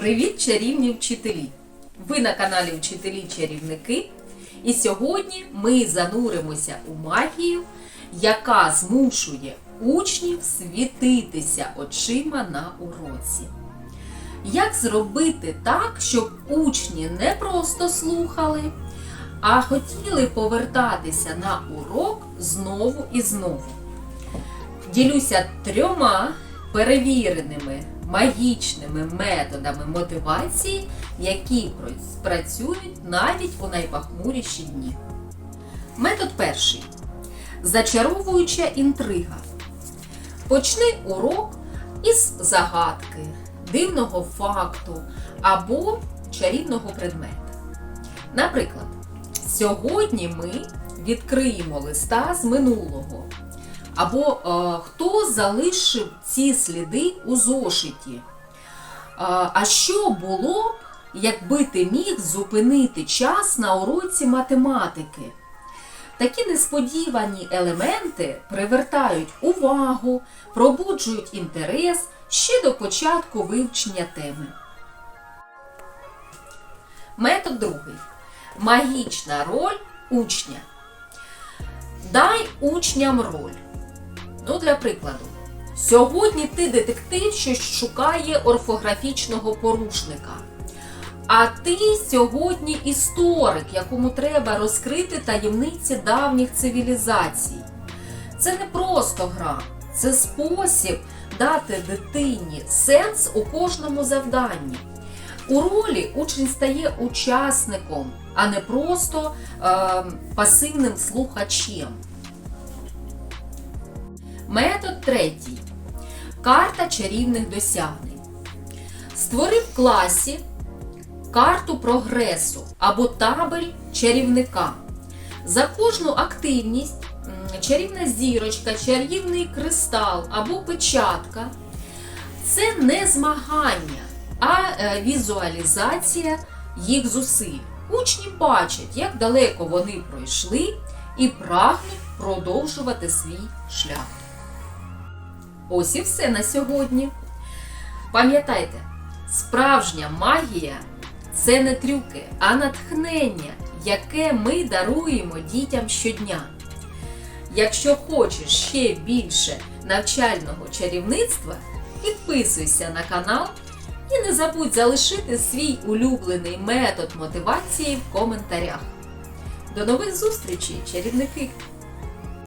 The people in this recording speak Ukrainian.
Привіт, чарівні вчителі! Ви на каналі Вчителі Чарівники. І сьогодні ми зануримося у магію, яка змушує учнів світитися очима на уроці. Як зробити так, щоб учні не просто слухали, а хотіли повертатися на урок знову і знову? Ділюся трьома перевіреними магічними методами мотивації, які працюють навіть у найпахмуріші дні. Метод перший. Зачаровуюча інтрига. Почни урок із загадки, дивного факту або чарівного предмета. Наприклад, сьогодні ми відкриємо листа з минулого. Або е, хто залишив ці сліди у зошиті? Е, а що було, б, якби ти міг зупинити час на уроці математики? Такі несподівані елементи привертають увагу, пробуджують інтерес ще до початку вивчення теми. Метод другий. Магічна роль учня. Дай учням роль. Ну, для прикладу, сьогодні ти детектив, що шукає орфографічного порушника. А ти сьогодні історик, якому треба розкрити таємниці давніх цивілізацій. Це не просто гра, це спосіб дати дитині сенс у кожному завданні. У ролі учень стає учасником, а не просто е, пасивним слухачем. Метод третій. Карта чарівних досягнень. Створи в класі карту прогресу або табель чарівника. За кожну активність чарівна зірочка, чарівний кристал або печатка це не змагання, а е, візуалізація їх зусиль. Учні бачать, як далеко вони пройшли і прагнуть продовжувати свій шлях. Ось і все на сьогодні. Пам'ятайте, справжня магія це не трюки, а натхнення, яке ми даруємо дітям щодня. Якщо хочеш ще більше навчального чарівництва, підписуйся на канал і не забудь залишити свій улюблений метод мотивації в коментарях. До нових зустрічей, чарівники!